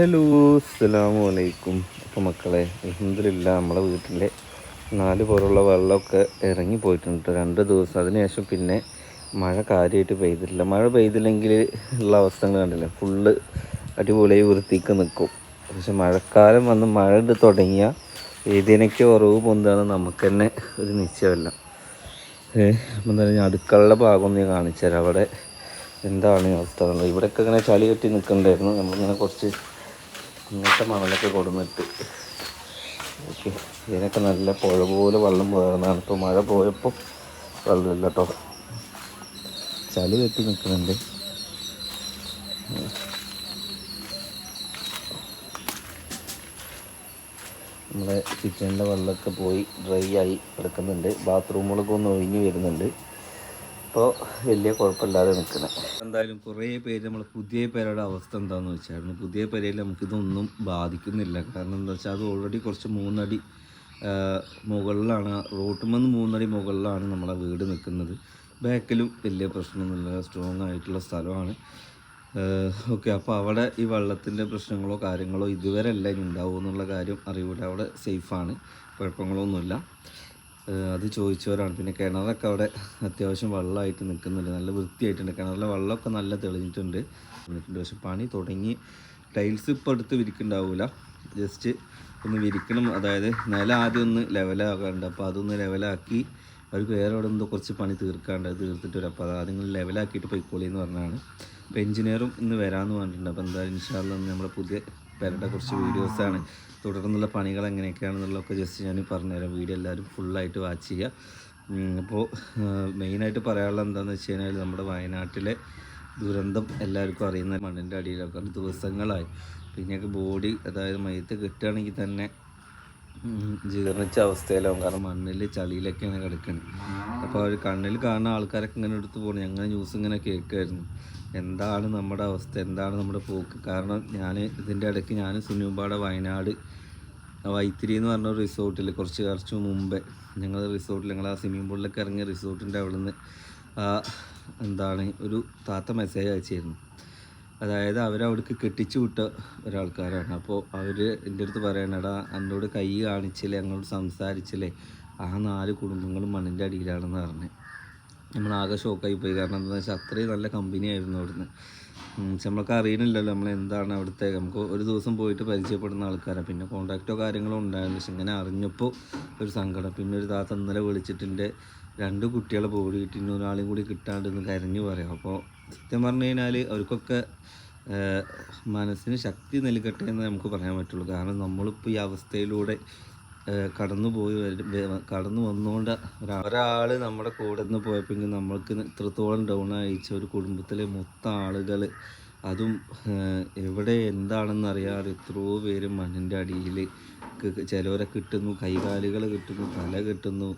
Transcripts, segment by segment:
Hello അസ്സലാമു അലൈക്കും. അപ്പോൾ മക്കളെ അലഹമില്ല നമ്മളെ വീട്ടിലെ നാല് പോലുള്ള വെള്ളമൊക്കെ ഇറങ്ങി പോയിട്ടുണ്ട്. രണ്ട് ദിവസം അതിനുശേഷം പിന്നെ മഴ കാര്യമായിട്ട് പെയ്തിട്ടില്ല. മഴ പെയ്തില്ലെങ്കിൽ ഉള്ള അവസ്ഥകൾ കണ്ടില്ല? ഫുള്ള് അടിപൊളിയായി വൃത്തിക്ക് നിൽക്കും പക്ഷെ മഴക്കാലം വന്ന് മഴ ഇട്ട് തുടങ്ങിയ ഏതിനൊക്കെ ഉറവ് പൊന്താണ് നമുക്ക് തന്നെ ഒരു നിശ്ചയമല്ല. അപ്പം തന്നെ അടുക്കളയുടെ ഭാഗം ഒന്ന് കാണിച്ചു തരാം അവിടെ എന്താണ് അവസ്ഥ? എന്നുള്ളത് ഇവിടെയൊക്കെ ഇങ്ങനെ ചളി കെട്ടി നിൽക്കണ്ടായിരുന്നു. നമ്മളിങ്ങനെ കുറച്ച് ഇങ്ങനത്തെ മണലൊക്കെ കൊടുന്നിട്ട്. ഓക്കെ ഇതിനൊക്കെ നല്ല പുഴ പോലെ വെള്ളം പോയതാണ്. ഇപ്പോൾ മഴ പോയപ്പോൾ വെള്ളമില്ല കേട്ടോ ചളി കെട്ടി നിൽക്കുന്നുണ്ട് നമ്മളെ കിച്ചണിന്റെ വെള്ളമൊക്കെ പോയി ഡ്രൈ ആയി കിടക്കുന്നുണ്ട്. ബാത്റൂമുകളൊക്കെ ഒന്ന് ഒഴിഞ്ഞ് വരുന്നുണ്ട്. ഇപ്പോൾ വലിയ കുഴപ്പമില്ലാതെ നിൽക്കുന്നത് എന്തായാലും കുറേ പേര് നമ്മൾ പുതിയ പേരുടെ അവസ്ഥ എന്താണെന്ന് വെച്ചായിരുന്നു. പുതിയ പേരയിൽ നമുക്കിതൊന്നും ബാധിക്കുന്നില്ല. കാരണം എന്താ വെച്ചാൽ അത് ഓൾറെഡി കുറച്ച് മൂന്നടി മുകളിലാണ്. റോട്ടുമെന്ന് മൂന്നടി മുകളിലാണ് നമ്മളെ വീട് നിൽക്കുന്നത്. ബാക്കിലും വലിയ പ്രശ്നമൊന്നുമില്ല. സ്ട്രോങ് ആയിട്ടുള്ള സ്ഥലമാണ്. ഓക്കെ. അപ്പോൾ അവിടെ ഈ വെള്ളത്തിന്റെ പ്രശ്നങ്ങളോ കാര്യങ്ങളോ ഇതുവരെ അല്ല ഉണ്ടാവും എന്നുള്ള കാര്യം അറിയൂല അവിടെ സേഫാണ് കുഴപ്പങ്ങളൊന്നുമില്ല. അത് ചോദിച്ചവരാണ്. പിന്നെ കിണറൊക്കെ അവിടെ അത്യാവശ്യം വെള്ളമായിട്ട് നിൽക്കുന്നുണ്ട്. നല്ല വൃത്തിയായിട്ടുണ്ട്. കിണറിലെ വെള്ളമൊക്കെ നല്ല തെളിഞ്ഞിട്ടുണ്ട്. പക്ഷെ പണി തുടങ്ങി. ടൈൽസ് ഇപ്പോൾ അടുത്ത് വിരിക്കുന്നുണ്ടാവില്ല ജസ്റ്റ് ഒന്ന് വിരിക്കണം. അതായത് നില ആദ്യം ഒന്ന് ലെവലാകാണ്ട്. അപ്പോൾ അതൊന്ന് ലെവലാക്കി അവർക്ക് വേറെ അവിടെ എന്തോ കുറച്ച് പണി തീർക്കാണ്ട് തീർത്തിട്ട് വരും. അപ്പോൾ അത് ആദ്യം ലെവലാക്കിയിട്ട് പോയിക്കോളി എന്ന് പറഞ്ഞാണ് അപ്പോൾ എഞ്ചിനീയറും ഇന്ന് വരാമെന്ന് പറഞ്ഞിട്ടുണ്ട്. അപ്പോൾ എന്തായാലും ഇൻഷാല്ല നമ്മുടെ പുതിയ പേരുടെ കുറച്ച് വീഡിയോസാണ്. തുടർന്നുള്ള പണികൾ എങ്ങനെയൊക്കെയാണെന്നുള്ളതൊക്കെ ജസ്റ്റ് ഞാൻ പറഞ്ഞുതരാം. വീഡിയോ എല്ലാവരും ഫുള്ളായിട്ട് വാച്ച് ചെയ്യുക. അപ്പോൾ മെയിനായിട്ട് പറയാനുള്ളത് എന്താണെന്ന് വെച്ച് കഴിഞ്ഞാൽ നമ്മുടെ വയനാട്ടിലെ ദുരന്തം എല്ലാവർക്കും അറിയുന്ന മണ്ണിന്റെ അടിയിലൊക്കെ ദിവസങ്ങളായി. പിന്നെയൊക്കെ ബോഡി അതായത് മയത്ത് കിട്ടുകയാണെങ്കിൽ തന്നെ ജീർണിച്ച അവസ്ഥയിലാവും കാരണം മണ്ണിൽ ചളിയിലൊക്കെയാണ് കിടക്കുന്നത് അപ്പോൾ അവർ കണ്ണിൽ കാണുന്ന ആൾക്കാരൊക്കെ ഇങ്ങനെ എടുത്ത് പോകണം ഞങ്ങൾ ന്യൂസ് ഇങ്ങനെ കേൾക്കുമായിരുന്നു എന്താണ് നമ്മുടെ അവസ്ഥ? എന്താണ് നമ്മുടെ പോക്ക്? കാരണം ഞാൻ ഇതിന്റെ ഇടയ്ക്ക് ഞാൻ സുനിമ്പാടെ വയനാട് വൈത്തിരി എന്ന് പറഞ്ഞ റിസോർട്ടിൽ കുറച്ച് കുറച്ച് മുമ്പേ ഞങ്ങൾ റിസോർട്ടിൽ ഞങ്ങൾ ആ സ്വിമ്മിംഗ് പൂളിലൊക്കെ ഇറങ്ങിയ റിസോർട്ടിന്റെ അവിടെ നിന്ന് എന്താണ് ഒരു താത്ത മെസ്സേജ് അയച്ചിരുന്നു. അതായത് അവരവിടേക്ക് കെട്ടിച്ചു വിട്ട ഒരാൾക്കാരാണ്. അപ്പോൾ അവർ എന്റെ അടുത്ത് പറയണടാ എന്നോട് കൈ കാണിച്ചില്ലേ ഞങ്ങളോട് സംസാരിച്ചില്ലേ ആ നാല് കുടുംബങ്ങളും മണ്ണിന്റെ അടിയിലാണെന്ന് പറഞ്ഞ്. നമ്മൾ ആകെ ഷോക്കായി പോയി. കാരണം എന്താണെന്ന് വെച്ചാൽ അത്രയും നല്ല കമ്പനി ആയിരുന്നു അവിടുന്ന്. നമ്മൾക്ക് അറിയണില്ലല്ലോ നമ്മൾ എന്താണ് അവിടുത്തെ. നമുക്ക് ഒരു ദിവസം പോയിട്ട് പരിചയപ്പെടുന്ന ആൾക്കാരാണ് പിന്നെ കോണ്ടാക്റ്റോ കാര്യങ്ങളോ ഉണ്ടായിരുന്നു. പക്ഷെ ഇങ്ങനെ അറിഞ്ഞപ്പോൾ ഒരു സങ്കടം. പിന്നെ ഒരു താത്ത ഇന്നലെ വിളിച്ചിട്ടുണ്ട്. രണ്ട് കുട്ടികളെ ബോഡി കിട്ടിയിട്ട് ഒരാളെയും കൂടി കിട്ടാണ്ടെന്ന് കരഞ്ഞു പറയാം. അപ്പോൾ സത്യം പറഞ്ഞു കഴിഞ്ഞാൽ അവർക്കൊക്കെ മനസ്സിന് ശക്തി നൽകട്ടെ എന്ന് നമുക്ക് പറയാൻ പറ്റുള്ളൂ. കാരണം നമ്മളിപ്പോൾ ഈ അവസ്ഥയിലൂടെ കടന്നു പോയി കടന്നു വന്നുകൊണ്ട് ഒരാൾ നമ്മുടെ കൂടെ നിന്ന് പോയപ്പോൾ നമ്മൾക്ക് ഇത്രത്തോളം ഡൗൺ അയച്ച ഒരു കുടുംബത്തിലെ മൊത്തം ആളുകൾ അതും എവിടെ എന്താണെന്ന് അറിയാതെ എത്രയോ പേര് മണ്ണിന്റെ അടിയിൽ ചിലവരെ കിട്ടുന്നു കൈകാലുകൾ കിട്ടുന്നു തല കിട്ടുന്നു.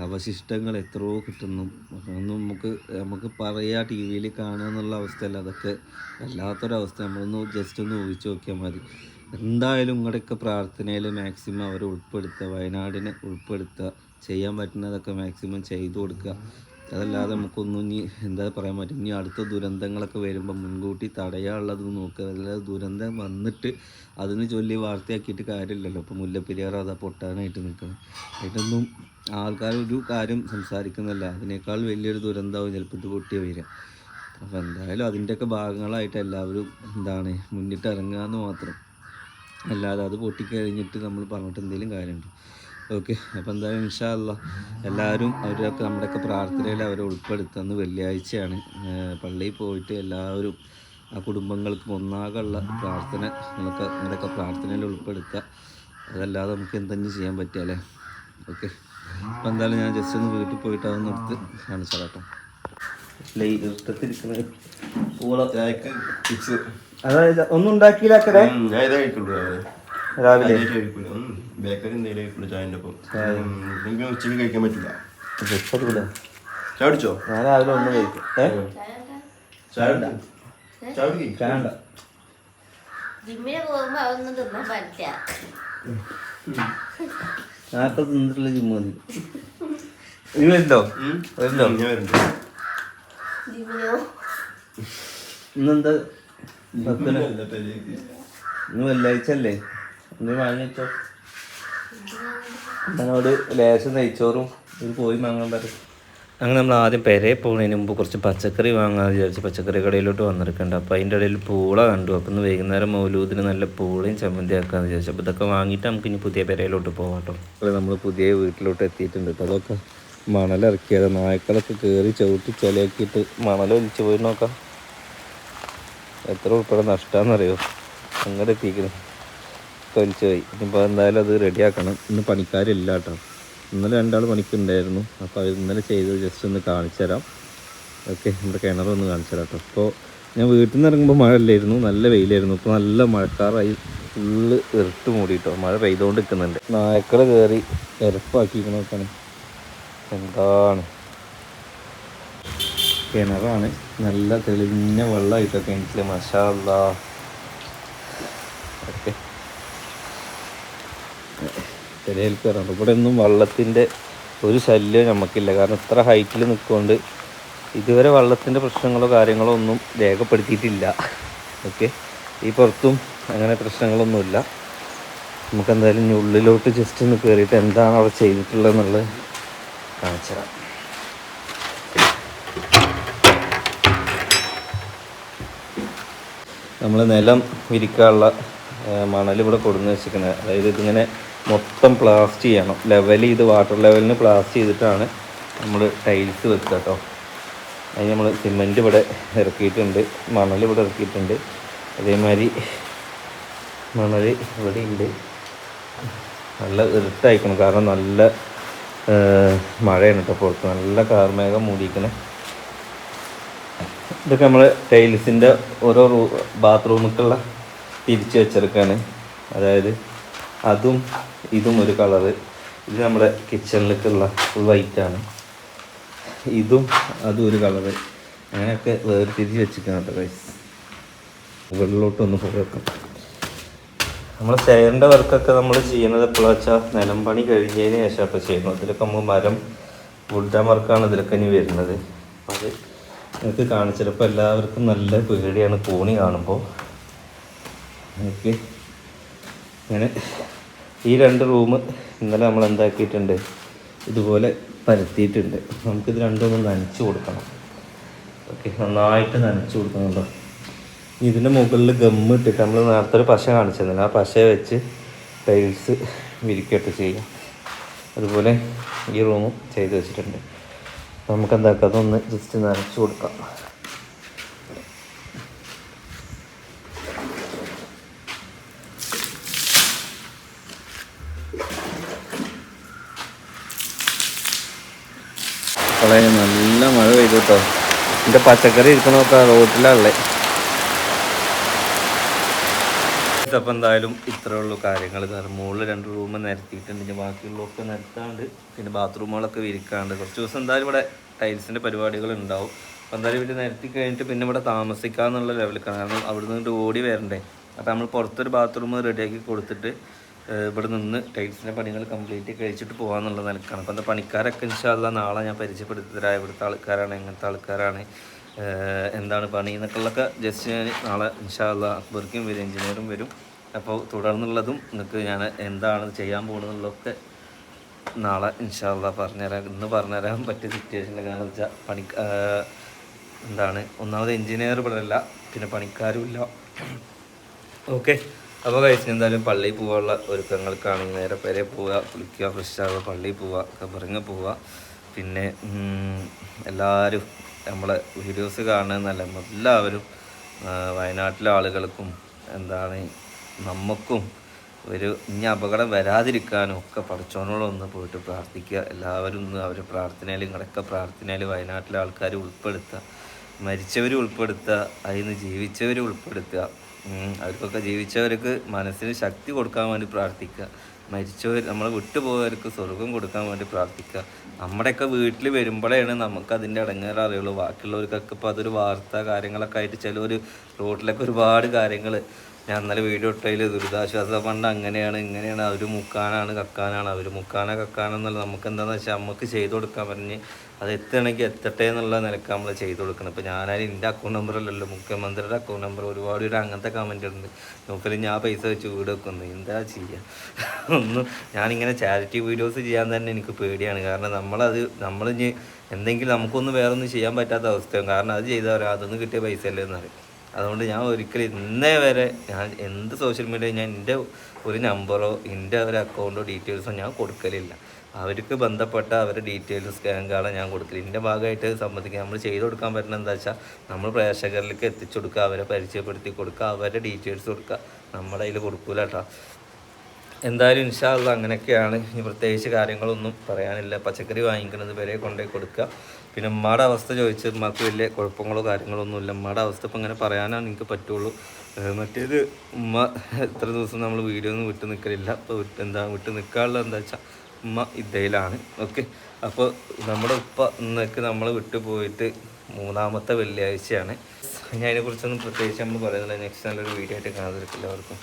അവശിഷ്ടങ്ങൾ എത്രയോ കിട്ടുന്നു. അതൊന്നും നമുക്ക് നമുക്ക് പറയാ ടി വിയിൽ കാണുക എന്നുള്ള അവസ്ഥയല്ല. അതൊക്കെ വല്ലാത്തൊരവസ്ഥ. നമ്മളൊന്ന് ജസ്റ്റ് ഒന്ന് ഊഹിച്ച് നോക്കിയാൽ മതി. എന്തായാലും ഇങ്ങോട്ടൊക്കെ പ്രാർത്ഥനയിൽ മാക്സിമം അവരെ ഉൾപ്പെടുത്തുക വയനാടിനെ ഉൾപ്പെടുത്തുക ചെയ്യാൻ പറ്റുന്നതൊക്കെ മാക്സിമം ചെയ്തു കൊടുക്കുക. അതല്ലാതെ നമുക്കൊന്നും ഇനി എന്താ പറയാൻ പറ്റും? ഇനി അടുത്ത ദുരന്തങ്ങളൊക്കെ വരുമ്പോൾ മുൻകൂട്ടി തടയാനുള്ളത് നോക്കുക. അല്ലാതെ ദുരന്തം വന്നിട്ട് അതിന് ചൊല്ലി വാർത്തയാക്കിയിട്ട് കാര്യമില്ലല്ലോ. ഇപ്പോൾ മുല്ലപ്പെരിയാർ അതാ പൊട്ടാനായിട്ട് നിൽക്കുന്നത് അതിനൊന്നും ആൾക്കാർ ഒരു കാര്യം സംസാരിക്കുന്നില്ല അതിനേക്കാൾ വലിയൊരു ദുരന്തമാവും ചിലപ്പോൾ ഇത് പൊട്ടിയ വരിക. അപ്പോൾ എന്തായാലും അതിന്റെയൊക്കെ ഭാഗങ്ങളായിട്ട് എല്ലാവരും എന്താണ് മുന്നിട്ട് ഇറങ്ങുക എന്ന് മാത്രം. അല്ലാതെ അത് പൊട്ടിക്കഴിഞ്ഞിട്ട് നമ്മൾ പറഞ്ഞിട്ട് എന്തെങ്കിലും കാര്യമുണ്ട്? ഓക്കെ അപ്പോൾ എന്തായാലും ഇൻഷാല്ല എല്ലാവരും അവരൊക്കെ നമ്മുടെയൊക്കെ പ്രാർത്ഥനയിൽ അവരെ ഉൾപ്പെടുത്തുന്ന വെള്ളിയാഴ്ചയാണ്. പള്ളിയിൽ പോയിട്ട് എല്ലാവരും ആ കുടുംബങ്ങൾക്കും ഒന്നാകുള്ള പ്രാർത്ഥന നിങ്ങളൊക്കെ നിങ്ങളുടെയൊക്കെ പ്രാർത്ഥനയിൽ ഉൾപ്പെടുത്തുക. അതല്ലാതെ നമുക്ക് എന്തെങ്കിലും ചെയ്യാൻ പറ്റിയാലേ ഓക്കെ അപ്പോൾ എന്തായാലും ഞാൻ ജസ്റ്റ് ഒന്ന് വീട്ടിൽ പോയിട്ട് അതൊന്ന് എടുത്ത് കാണിച്ചാൽ കേട്ടോ പൂള ചിപ്സ് അതായത് ഒന്നും ഉണ്ടാക്കിയില്ല അക്കടെ ഞാൻ ഇതാ കഴിക്കുള്ളൂ. രാവിലെ. ബേക്കറി എന്തെങ്കിലും കഴിക്കുള്ളൂ ചായന്റെ ഒപ്പം. ഉം. എനിക്ക് ഉച്ചയ്ക്ക് കഴിക്കാൻ പറ്റില്ല ചായ കുടിച്ചോ? ഞാൻ രാവിലെ ഒന്നും കഴിക്കും ഏ? ചായ കുടി- ചായ കുടിക്ക്. ചാണ്ട ജിമ്മിന് പോകുമ്പോ അതൊന്നും തിന്നാൻ പറ്റില്ല നേരത്തെ തിന്നിട്ടുള്ള ജിമ്മ് മതി. നീ വരുന്നോ ഉം. വരുന്നോ ഉം, ഞാൻ വരുന്നുണ്ട്. ഇന്നെന്താ? ഭക്തന് ഇന്ന് വെള്ളിയാഴ്ച അല്ലേ? ഇന്ന് വാങ്ങിച്ചോ എന്നോട് ലേശം നെയ്ച്ചോറും ഒരു കോഴി വാങ്ങാൻ പറ്റും അങ്ങനെ നമ്മൾ ആദ്യം പെരയെ പോകുന്നതിന് മുമ്പ് കുറച്ച് പച്ചക്കറി വാങ്ങാൻ വിചാരിച്ച് പച്ചക്കറി കടയിലോട്ട് വന്നിരിക്കുന്നുണ്ട് അപ്പോൾ അതിന്റെ ഇടയിൽ പൂള കണ്ടു. അപ്പോൾ ഇന്ന് വൈകുന്നേരം മൗലൂദിന് നല്ല പൂളയും ചമ്മന്തി ആക്കാമെന്ന് വിചാരിച്ചു. അപ്പോൾ ഇതൊക്കെ വാങ്ങിയിട്ട് നമുക്ക് ഇനി പുതിയ പെരയിലോട്ട് പോകാം കേട്ടോ. നമ്മൾ പുതിയ വീട്ടിലോട്ട് എത്തിയിട്ടുണ്ട്. കേട്ടോ അതൊക്കെ മണലിറക്കിയത്. നായ്ക്കളൊക്കെ കയറി ചവിട്ടി ചിലയാക്കിയിട്ട് മണലൊലിച്ച് പോയി നോക്കാം. എത്ര ഉൾപ്പെടെ നഷ്ടമാണെന്നറിയോ അങ്ങനെ എത്തിക്കുന്നു വലിച്ചു പോയി. ഇനിയിപ്പോൾ എന്തായാലും അത് റെഡിയാക്കണം. ഇന്ന് പണിക്കാരില്ല കേട്ടോ. ഇന്നലെ രണ്ടാൾ പണിക്കുണ്ടായിരുന്നു. അപ്പോൾ അത് ഇന്നലെ ചെയ്ത്. ജസ്റ്റ് ഒന്ന് കാണിച്ചു തരാം. ഓക്കെ നമ്മുടെ കിണറൊന്ന് കാണിച്ചു തരാം കേട്ടോ. അപ്പോൾ ഞാൻ വീട്ടിൽ നിന്ന് ഇറങ്ങുമ്പോൾ മഴ ഇല്ലായിരുന്നു നല്ല വെയിലായിരുന്നു. ഇപ്പോൾ നല്ല മഴക്കാറായി. ഫുള്ള് ഇരുട്ട് മൂടിയിട്ടോ. മഴ പെയ്തുകൊണ്ട് നിൽക്കുന്നുണ്ട് നായക്കൾ കയറി ഇരപ്പാക്കിക്കണോക്കാണ് എന്താണ്? കിണറാണ്. നല്ല തെളിഞ്ഞ വെള്ളമായിട്ടൊക്കെ കിണറ്റിൽ മഷാല്ല ഓക്കെ. തിരയിൽ കയറാറുണ്ട് ഇവിടെ ഒന്നും വെള്ളത്തിന്റെ ഒരു ശല്യം നമുക്കില്ല. കാരണം ഇത്ര ഹൈറ്റിൽ നിൽക്കൊണ്ട് ഇതുവരെ വെള്ളത്തിന്റെ പ്രശ്നങ്ങളോ കാര്യങ്ങളോ ഒന്നും രേഖപ്പെടുത്തിയിട്ടില്ല. ഓക്കെ ഈ പുറത്തും അങ്ങനെ പ്രശ്നങ്ങളൊന്നുമില്ല. നമുക്ക് എന്തായാലും ഇനി ഉള്ളിലോട്ട് ജസ്റ്റ് ഒന്ന് കയറിയിട്ട് എന്താണ് അവിടെ ചെയ്തിട്ടുള്ളതെന്നുള്ളത് കാണിച്ചു നമ്മൾ നിലം വിരിക്കാനുള്ള മണൽ ഇവിടെ കൊടുന്ന് വെച്ചിരിക്കുന്നത്. അതായത് ഇതിങ്ങനെ മൊത്തം പ്ലാസ്റ്റ് ചെയ്യണം. ലെവൽ ചെയ്ത് വാട്ടർ ലെവലിന് പ്ലാസ്റ്റ് ചെയ്തിട്ടാണ് നമ്മൾ ടൈൽസ് വെക്കുക കേട്ടോ അതിന് നമ്മൾ സിമെന്റ് ഇവിടെ ഇറക്കിയിട്ടുണ്ട്. മണൽ ഇവിടെ ഇറക്കിയിട്ടുണ്ട്. അതേമാതിരി മണൽ ഇവിടെ ഉണ്ട്. നല്ല ഇരുട്ടായിക്കണം. കാരണം നല്ല മഴയാണ് കേട്ടോ പുറത്ത് നല്ല കാർമേഘം മൂടിയിരിക്കണേ ഇതൊക്കെ നമ്മൾ ടൈൽസിന്റെ ഓരോ റൂ ബാത്റൂമുക്കുള്ള തിരിച്ച് വെച്ചെടുക്കാണ്. അതായത് അതും ഇതും ഒരു കളറ്. ഇത് നമ്മുടെ കിച്ചണിലേക്കുള്ള ഫുൾ വൈറ്റാണ് ഇതും അതും ഒരു കളറ്. അങ്ങനെയൊക്കെ വേർതിരിച്ച് കേട്ടോ ഗൈസ് മുകളിലോട്ടൊന്ന് പോയി വെക്കാം. നമ്മൾ സ്റ്റെയറിന്റെ വർക്കൊക്കെ നമ്മൾ ചെയ്യുന്നത് എപ്പോഴാ വെച്ചാൽ നിലം പണി കഴിഞ്ഞതിന് ശേഷം കേട്ടോ ചെയ്യുന്നത്. ഇതിലൊക്കെ നമ്മൾ മരം വുഡൻ വർക്കാണ് ഇതിലൊക്കെ ഇനി വരുന്നത്. അത് നിങ്ങൾക്ക് കാണിച്ചപ്പോൾ എല്ലാവർക്കും നല്ല പേടിയാണ്. കോണി കാണുമ്പോൾ എനിക്ക് അങ്ങനെ ഈ രണ്ട് റൂം ഇന്നലെ നമ്മൾ എന്താക്കിയിട്ടുണ്ട്? ഇതുപോലെ പരത്തിയിട്ടുണ്ട്. നമുക്കിത് രണ്ടൊന്നും നനച്ചു കൊടുക്കണം. ഓക്കെ നന്നായിട്ട് നനച്ചു കൊടുക്കണമല്ലോ ഇതിന്റെ മുകളിൽ ഗമ്മ് ഇട്ടിട്ട് നമ്മൾ നേരത്തെ ഒരു പശ കാണിച്ചിരുന്നില്ല. ആ പശ വെച്ച് ടൈൽസ് വിരിക്കട്ട് ചെയ്യാം. അതുപോലെ ഈ റൂമും ചെയ്ത് വെച്ചിട്ടുണ്ട്. നമുക്ക് എന്താക്കാം? അതൊന്ന് ജസ്റ്റ് നനച്ചു കൊടുക്കാം. മക്കളെ നല്ല മഴ പെയ്തു കേട്ടോ എന്റെ പച്ചക്കറി ഇരിക്കണമൊക്കെ റോട്ടിലാണല്ലേ അപ്പം എന്തായാലും ഇത്രേ ഉള്ളൂ കാര്യങ്ങൾ മുകളിൽ രണ്ട് റൂമ് നിരത്തിയിട്ടുണ്ട്. ഇനി ബാക്കിയുള്ളതൊക്കെ നിരത്താണ്ട് പിന്നെ ബാത്റൂമുകളൊക്കെ വിരിക്കാണ്ട്. കുറച്ച് ദിവസം എന്തായാലും ഇവിടെ ടൈൽസിന്റെ പരിപാടികൾ ഉണ്ടാവും. അപ്പം എന്തായാലും ഇവിടെ നിരത്തി കഴിഞ്ഞിട്ട് പിന്നെ ഇവിടെ താമസിക്കാന്നുള്ള ലെവലിൽ കാരണം അവിടെ നിന്ന് ഓടി വരണ്ടേ. അപ്പം നമ്മൾ പുറത്തൊരു ബാത്റൂം റെഡിയാക്കി കൊടുത്തിട്ട് ഇവിടെ നിന്ന് ടൈൽസിന്റെ പണികൾ കംപ്ലീറ്റ് കഴിച്ചിട്ട് പോകാമെന്നുള്ള നിലക്കാണ്. അപ്പോൾ എന്താ പണിക്കാരൊക്കെ ഇൻഷാല്ല നാളെ ഞാൻ പരിചയപ്പെടുത്തി തരാം ഇവിടുത്തെ ആൾക്കാരാണ് എങ്ങനത്തെ ആൾക്കാരാണ് എന്താണ് പണി എന്നൊക്കെയുള്ളതൊക്കെ ജസ്റ്റ് ഞാൻ നാളെ ഇൻഷാല്ല അക്ബർക്കും വരും എഞ്ചിനീയറും വരും. അപ്പോൾ തുടർന്നുള്ളതും നിങ്ങൾക്ക് ഞാൻ എന്താണ് ചെയ്യാൻ പോകുന്നതെന്നുള്ളതൊക്കെ നാളെ ഇൻഷാല്ല പറഞ്ഞുതരാം. ഇന്ന് പറഞ്ഞുതരാൻ പറ്റിയ സിറ്റുവേഷനിൽ കാരണം വെച്ചാൽ പണി എന്താണ് ഒന്നാമത് എഞ്ചിനീയർ ഇവിടെ ഇല്ല പിന്നെ പണിക്കാരും ഇല്ല. ഓക്കെ. അപ്പോൾ കഴിച്ചു എന്തായാലും പള്ളിയിൽ പോകാനുള്ള ഒരുക്കങ്ങൾക്കാണ്. നേരെ പേരെ പോവുക കുളിക്കുക ഫ്രഷ് ആവുക പള്ളിയിൽ പോവുക കബറിങ്ങ് പോവുക. പിന്നെ എല്ലാവരും നമ്മളെ വീഡിയോസ് കാണുന്നതല്ല? എല്ലാവരും വയനാട്ടിലെ ആളുകൾക്കും എന്താണ് നമുക്കും ഒരു ഇനി അപകടം വരാതിരിക്കാനും ഒക്കെ പഠിച്ചോനോടൊന്ന് പോയിട്ട് പ്രാർത്ഥിക്കുക. എല്ലാവരും ഒന്ന് അവർ പ്രാർത്ഥനയിൽ നിങ്ങളൊക്കെ പ്രാർത്ഥനയിൽ വയനാട്ടിലെ ആൾക്കാർ ഉൾപ്പെടുത്തുക. മരിച്ചവർ ഉൾപ്പെടുത്തുക അതിൽ നിന്ന് ജീവിച്ചവർ ഉൾപ്പെടുത്തുക. അവർക്കൊക്കെ ജീവിച്ചവർക്ക് മനസ്സിന് ശക്തി കൊടുക്കാൻ വേണ്ടി പ്രാർത്ഥിക്കുക. മരിച്ചവർ നമ്മളെ വിട്ടുപോയവർക്ക് സ്വർഗം കൊടുക്കാൻ വേണ്ടി പ്രാർത്ഥിക്കുക. നമ്മുടെയൊക്കെ വീട്ടിൽ വരുമ്പോഴാണ് നമുക്ക് അതിന്റെ ഇടങ്ങേറ് അറിയുള്ളൂ. ബാക്കിയുള്ളവർക്കൊക്കെ ഇപ്പോൾ അതൊരു വാർത്ത കാര്യങ്ങളൊക്കെ ആയിട്ട് ചിലവർ റോഡിലൊക്കെ ഒരുപാട് കാര്യങ്ങൾ ഞാൻ അന്നലെ വീഡിയോ ഇട്ടതിൽ ദുരിതാശ്വാസ ഫണ്ട് അങ്ങനെയാണ് ഇങ്ങനെയാണ് അവർ മുക്കാനാണ് കക്കാനാണ്. അവർ മുക്കാന കക്കാനെന്നുള്ള നമുക്ക് എന്താണെന്ന് വെച്ചാൽ നമുക്ക് ചെയ്ത് കൊടുക്കാൻ പറഞ്ഞ് അത് എത്തണമെങ്കിൽ എത്തട്ടെ എന്നുള്ള നിലയ്ക്ക് നമ്മൾ ചെയ്ത് കൊടുക്കണം. ഇപ്പോൾ ഞാനായാലും എന്റെ അക്കൗണ്ട് നമ്പർ അല്ലല്ലോ മുഖ്യമന്ത്രിയുടെ അക്കൗണ്ട് നമ്പർ ഒരുപാട് പേര് അങ്ങനത്തെ കമന്റ് ഉണ്ട് നോക്കലും ഞാൻ പൈസ വെച്ച് വീട് വെക്കുന്നു. എന്താ ചെയ്യുക ഒന്നും ഞാനിങ്ങനെ ചാരിറ്റി വീഡിയോസ് ചെയ്യാൻ തന്നെ എനിക്ക് പേടിയാണ്. കാരണം നമ്മളത് നമ്മളിഞ്ഞ് എന്തെങ്കിലും നമുക്കൊന്നും വേറൊന്നും ചെയ്യാൻ പറ്റാത്ത അവസ്ഥയാണ് കാരണം അത് ചെയ്താൽ അതൊന്നും കിട്ടിയ പൈസ അല്ലേ എന്നറിയും അതുകൊണ്ട് ഞാൻ ഒരിക്കലും ഇന്നേ വരെ ഞാൻ എന്ത് സോഷ്യൽ മീഡിയ ഞാൻ എന്റെ ഒരു നമ്പറോ എന്റെ ഒരു അക്കൗണ്ടോ ഡീറ്റെയിൽസോ ഞാൻ കൊടുക്കലില്ല. അവർക്ക് ബന്ധപ്പെട്ട അവരുടെ ഡീറ്റെയിൽസ് കാർഡ് ഞാൻ കൊടുക്കില്ല ഇതിന്റെ ഭാഗമായിട്ട് സംബന്ധിക്കുക നമ്മൾ ചെയ്തു കൊടുക്കാൻ പറ്റുന്ന എന്താ വെച്ചാൽ നമ്മൾ പ്രേക്ഷകരിലേക്ക് എത്തിച്ചു കൊടുക്കുക അവരെ പരിചയപ്പെടുത്തി കൊടുക്കുക അവരുടെ ഡീറ്റെയിൽസ് കൊടുക്കുക. നമ്മുടെ കയ്യിൽ കൊടുക്കൂല കേട്ടോ. എന്തായാലും ഇൻഷാല്ല അങ്ങനെയൊക്കെയാണ്. ഇനി പ്രത്യേകിച്ച് കാര്യങ്ങളൊന്നും പറയാനില്ല. പച്ചക്കറി വാങ്ങിക്കുന്നത് വരെ കൊണ്ടുപോയി കൊടുക്കുക. പിന്നെ ഉമ്മയുടെ അവസ്ഥ ചോദിച്ച് ഉമ്മക്ക് വലിയ കുഴപ്പങ്ങളോ കാര്യങ്ങളോ ഒന്നുമില്ല ഉമ്മയുടെ അവസ്ഥ ഇപ്പം ഇങ്ങനെ പറയാനാണ് എനിക്ക് പറ്റുള്ളൂ. മറ്റേത് ഉമ്മ എത്ര ദിവസം നമ്മൾ വീഡിയോ ഒന്നും വിട്ട് നിൽക്കലില്ല അപ്പോൾ വിട്ട് എന്താ വിട്ട് നിൽക്കാനുള്ള എന്താ വെച്ചാൽ ഉമ്മ ഇതയിലാണ് ഓക്കെ. അപ്പോൾ നമ്മുടെ ഉപ്പ ഇന്നൊക്കെ നമ്മൾ വിട്ടുപോയിട്ട് മൂന്നാമത്തെ വെള്ളിയാഴ്ചയാണ്. ഞാൻ അതിനെക്കുറിച്ചൊന്നും പ്രത്യേകിച്ച് നമ്മൾ പറയുന്നില്ല. നെക്സ്റ്റ് നല്ലൊരു വീഡിയോ ആയിട്ട് കാണാതിരിക്കില്ല എല്ലാവർക്കും